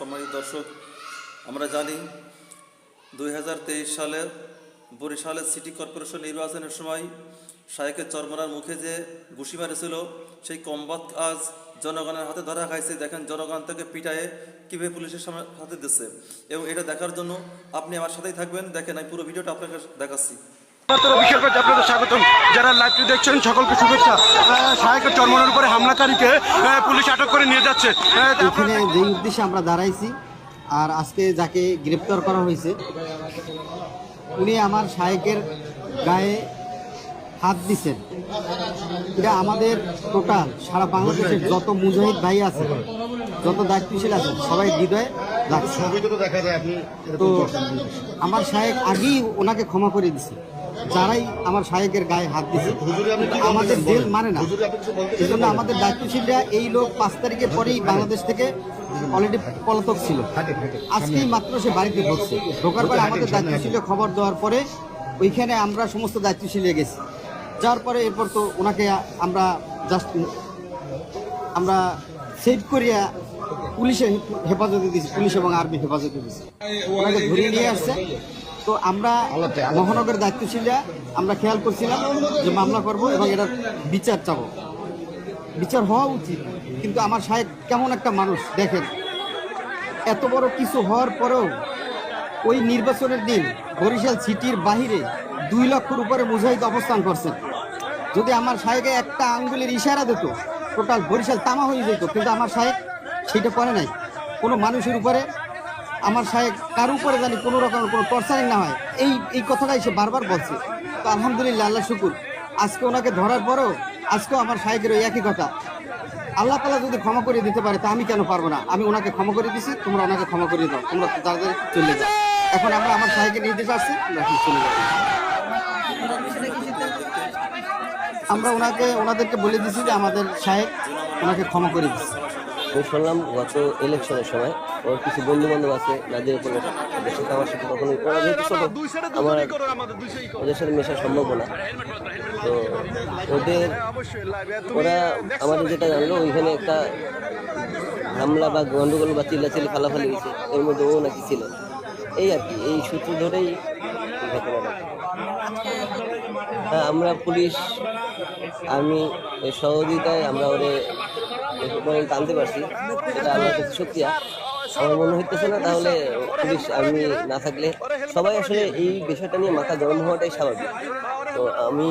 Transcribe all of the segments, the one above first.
সম্মানিত দর্শক, আমরা জানি দুই সালে বরিশালের সিটি কর্পোরেশন নির্বাচনের সময় শায়েকের চরমরার মুখে যে ঘুষি মারেছিল, সেই কম্বাত আজ জনগণের হাতে ধরা খাইছে। দেখেন, জনগণ থেকে পিটায়ে কীভাবে পুলিশের সামনে হাতে দিচ্ছে। এবং এটা দেখার জন্য আপনি আমার সাথেই থাকবেন। দেখেন, আমি পুরো ভিডিওটা আপনাকে দেখাচ্ছি। আপনাদের স্বাগতম। যারা লাইভটি দেখছেন সকলকে শুভেচ্ছা। চর্মনের উপরে হামলাকারীকে পুলিশ আটক করে নিয়ে যাচ্ছে। এখানে যেই উদ্দেশ্যে আমরা দাঁড়াইছি আর আজকে যাকে গ্রেপ্তার করা হয়েছে উনি আমার শায়েকের গায়ে হাত দিছেন। এটা আমাদের টোটাল সারা বাংলাদেশের যত মুজাহিদ ভাই আছে যত দায়িত্বশীল আছে সবাই হৃদয়ে লাগছে তো আমার শায়েক আগেই ওনাকে ক্ষমা করে দিছে। যারাই আমার শায়েকের গায়ে হাত দিছে কিন্তু আমাদের জেল মানে না। এই জন্য আমাদের দায়িত্বশীলরা এই লোক পাঁচ তারিখের পরেই বাংলাদেশ থেকে অলরেডি পলাতক ছিল। আজকেই মাত্র সে বাড়িতে ঢুকছে। ঢোকার পরে আমাদের দায়িত্বশীলে খবর দেওয়ার পরে ওইখানে আমরা সমস্ত দায়িত্বশীলে গেছি। যার পরে এরপর তো ওনাকে আমরা জাস্ট আমরা সেভ করিয়া পুলিশের হেফাজতে দিয়েছি পুলিশ এবং আর্মি হেফাজতে দিয়েছি ওনাকে ধরিয়ে নিয়ে আসছে। তো আমরা মহানগর দায়িত্বশীলরা আমরা খেয়াল করছিলাম যে মামলা করব এবং এটার বিচার চাব। বিচার হওয়া উচিত কিন্তু আমার সাহেব কেমন একটা মানুষ দেখেন। এত বড় কিছু হওয়ার পরেও ওই নির্বাচনের দিন বরিশাল সিটির বাহিরে দুই লক্ষর উপরে মুজাহিদ অবস্থান করছেন যদি আমার সাহেবে একটা আঙ্গুলের ইশারা দিত টোটাল বরিশাল তামা হয়ে যেত কিন্তু আমার সাহেব সেটা করে নাই। কোনো মানুষের উপরে আমার সাহেব কার উপরে জানি কোনো রকমের কোনো টর্চারিং না হয়। এই এই কথাটাই সে বারবার বলছে। তো আলহামদুলিল্লাহ, আল্লাহ শুকুর। আজকে ওনাকে ধরার পরেও আজকেও আমার সাহেবের ওই একই কথা। আল্লাহ তালা যদি ক্ষমা করে দিতে পারে, তা আমি কেন পারব না? আমি ওনাকে ক্ষমা করে দিছি, তোমরা ওনাকে ক্ষমা করে দাও। তোমরা তাদের চলে যাও। এখন আমরা আমার সাহেবের নির্দেশ আসছি চলে যাব আমরা ওনাকে, ওনাদেরকে বলে দিছি যে আমাদের সাহেব ওনাকে ক্ষমা করে দিচ্ছে। আমি শুনলাম গত ইলেকশনের সময়। ওর কিছু বন্ধু বান্ধব আছে যাদের উপরে ওদের সাথে আমার সাথে কখনোই ওরা যেহেতু ছোট আমার ওদের সাথে মেশা সম্ভব না। তো ওদের ওরা আমাদের যেটা জানলো ওইখানে একটা হামলা বা গন্ডগোল বা চিল্লাচিল্লি ফালাফালি হয়েছে এর মধ্যে ও নাকি ছিল। এই আর কি এই সূত্র ধরেই ঘটনাটা। হ্যাঁ আমরা পুলিশ আমি সহযোগিতায় আমরা ওরে এ পর্যন্ত আনতে পারছি, এটা আমার সত্যি। আমার মনে হইতেছে না, তাহলে পুলিশ আমি না থাকলে সবাই আসলে এই বিষয়টা নিয়ে মাথা গরম হওয়াটাই স্বাভাবিক। তো আমি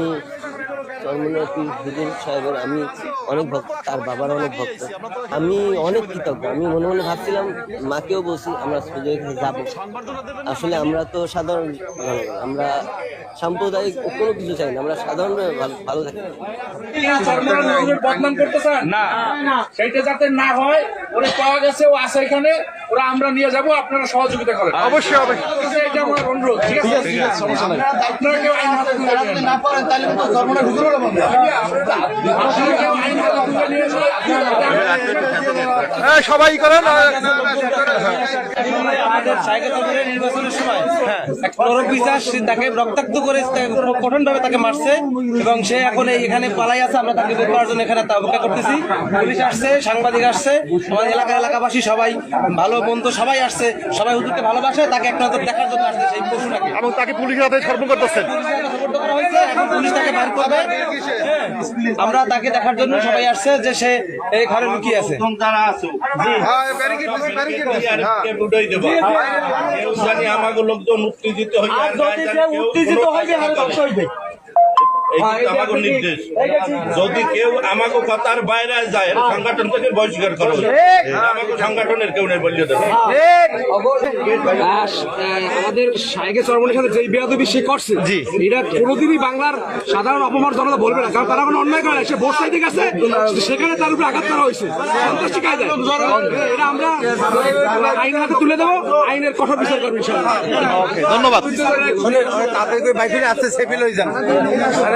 চরমনের পীর সাহেবের আমি অনেক ভক্ত তার বাবার অনেক ভক্ত। আমি অনেক কৃতজ্ঞ আমি মনে মনে ভাবছিলাম মাকেও বলছি আমরা সুযোগ যাব। আসলে আমরা তো সাধারণ আমরা সাম্প্রদায়িক কোনো কিছু চাই না আমরা সাধারণভাবে ভালো- ভালো থাকি। না। সেইটা যাতে না হয় ওরা পাওয়া গেছে ও আছে এখানে ওরা আমরা নিয়ে যাব আপনারা সহযোগিতা করেন। অবশ্যই অবশ্যই। এটা আমার অনুরোধ ঠিক আছে? আপনারা কেউ আইন হাতে তুলে না। আপনারা কেউ আইন হাতে তুলে নিয়ে এসে হ্যাঁ, সবাই করেন নির্বাচনের সময় তাকে রক্তাক্ত করে কঠোর ভাবে তাকে মারছে এবং সে এখন এখানে পালাই আছে। আমরা তাকে বের করার জন্য এখানে তা অপেক্ষা করতেছি। পুলিশ আসছে সাংবাদিক আসছে। আমার এলাকার এলাকাবাসী সবাই ভালো বন্ধু সবাই আসছে সবাই হুজুরকে ভালোবাসে তাকে এক নজর দেখার জন্য আসছে সেই পশুটাকে। এবং তাকে পুলিশের হাতে সর্ব করতেছেন সুপর্দ করা হয়েছে, এখন পুলিশ তাকে বার করবে হ্যাঁ, আমরা তাকে দেখার জন্য সবাই আসছে যে সে এই ঘরে লুকিয়ে আছে। জানি আমাকে লোকজন উত্তেজিত হয়ে আর যদি সে উত্তেজিত হইবে। আমাকে নির্দেশ যদি কেউ আমাকে কথার বাইরে যায় সংগঠন থেকে বহিষ্কার করো আমাকে সংগঠনের কেউ নেই বলিয়ে দেবে আমাদের সাইকে চরমনের সাথে যেই বেয়াদবি সে করছে জি এটা কোনোদিনই বাংলার সাধারণ অপমান জনতা বলবে না কারণ তারা কোনো অন্যায় করে সে বোর্ড সাইডে গেছে সেখানে তার উপরে আঘাত করা হয়েছে সন্ত্রাসী কায়দায় এটা আমরা আইন হাতে তুলে দেবো আইনের কঠোর বিচার করব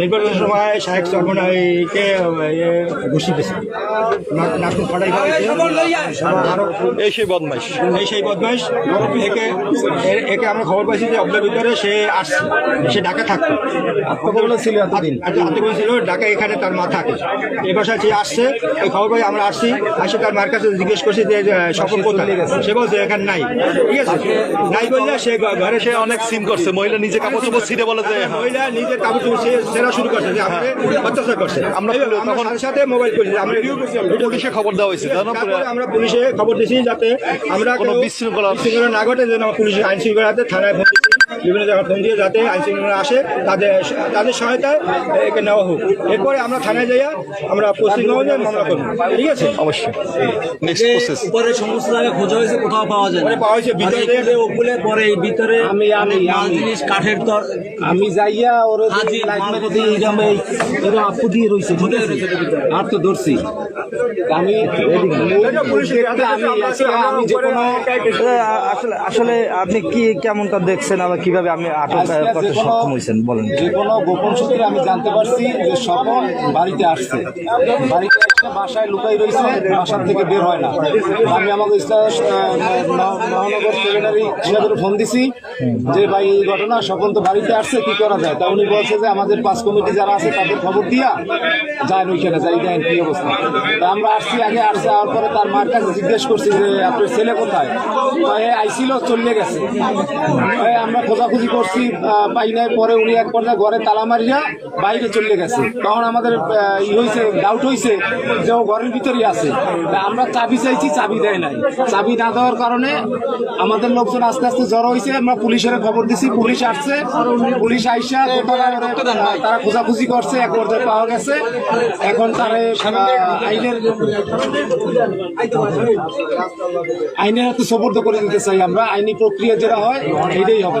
নির্বাচনের সময় শাহেক চর্মন এইকে ঘুষি দিয়েছে নাটক ফাটাই এই সেই বদমাইশ। এই সেই বদমাইশ একে একে আমরা খবর পাইছি যে অব্দের ভিতরে সে আসছে সে ঢাকা থাকতো। আত্মগোপনে ছিল এতদিন। আত্মগোপনে ছিল ঢাকা এখানে তার মা থাকে এ বাসায় সে আসছে ওই খবর পাই আমরা আসছি আসে তার মার কাছে জিজ্ঞেস করছি যে সফল কোথায়? সে বলছে এখানে নাই। ঠিক আছে? নাই বললে সে ঘরে সে অনেক সিন করছে মহিলা নিজে কাপড় চোপড় ছিঁড়ে বলে যে মহিলা নিজের সে সেরা শুরু করছে যে আপনি অত্যাচার করছে। আমরা তখন সাথে মোবাইল করছি আমরা পুলিশে খবর দেওয়া হয়েছে তারপরে আমরা পুলিশে খবর দিয়েছি যাতে আমরা কোনো বিশৃঙ্খলা না ঘটে যেন পুলিশ আইন শৃঙ্খলা হাতে থানায় বিভিন্ন জায়গায় ফোন দিয়ে যাতে আইন শৃঙ্খলা আসে তাদের তাদের সহায়তায় একে নেওয়া হোক। এরপরে আমরা থানায় যাইয়া আমরা পশ্চিমবঙ্গে মামলা করব। ঠিক আছে? অবশ্যই। নেক্সট উপরে সমস্ত জায়গায় খোঁজা হয়েছে কোথাও পাওয়া যায় পরে পাওয়া হয়েছে ভিতরে ওগুলো পরে এই ভিতরে আমি আমি। জিনিস কাঠের তর আমি যাইয়া ওর এরকম এই এরকম আপু দিয়ে রয়েছে আর তো ধরছি। আমি আমি যে কোনো আসলে আসলে আপনি কি কেমনটা দেখছেন আবার কীভাবে আপনি আটক করতে সক্ষম হয়েছেন বলেন। যে কোনো গোপন সূত্রে আমি জানতে পারছি যে স্বপন বাড়িতে আসছে। বাড়িতে এসে বাসায় লুকাই রয়েছে বাসার থেকে বের হয় না। আমি আমাকে মহানগর সেক্রেটারি সাহেবের ফোন দিছি যে ভাই এই ঘটনা স্বপন তো বাড়িতে আসছে কি করা যায়? তা উনি বলছে যে আমাদের পাঁচ কমিটি যারা আছে তাদের খবর দিয়া যায় ওইখানে যাই দেন কি অবস্থা? তা আমরা আসছি আগে আসছে আওয়ার পরে তার মার কাছে জিজ্ঞেস করছি যে আপনার ছেলে কোথায়? কয়ে আইছিল চলে গেছে। আমরা খোঁজাখুঁজি করছি পাই নাই, পরে উনি এক পর্যায়ে ঘরে তালা মারিয়া বাইরে চলে গেছে। তখন আমাদের ই হয়েছে ডাউট হয়েছে যে ও ঘরের ভিতরে আছে। আমরা চাবি চাইছি, চাবি দেয় নাই। চাবি না দেওয়ার কারণে আমাদের লোকজন আস্তে আস্তে জড়ো হয়েছে আমরা পুলিশের খবর দিছি, পুলিশ আসছে, পুলিশ আইসা তারা খোঁজাখুঁজি করছে, এক পর্যায়ে পাওয়া গেছে। এখন তারে আইনের আইনের হাতে সোপর্দ করে দিতে চাই আমরা, আইনি প্রক্রিয়া যেটা হয় এটাই হবে।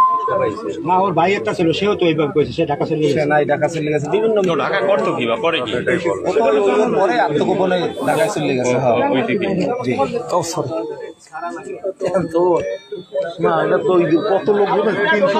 না ওর ভাই একটা ছিল সেও তো এইভাবে সে ঢাকা চলে গেছে। নাই ঢাকা চলে গেছে। বিভিন্ন ঢাকা করতো কি বা করে কি? পরে আত্মগোপনে ঢাকায় চলে গেছে। হ্যাঁ ওই দিকে। না এটা তো কত লোক তিনশো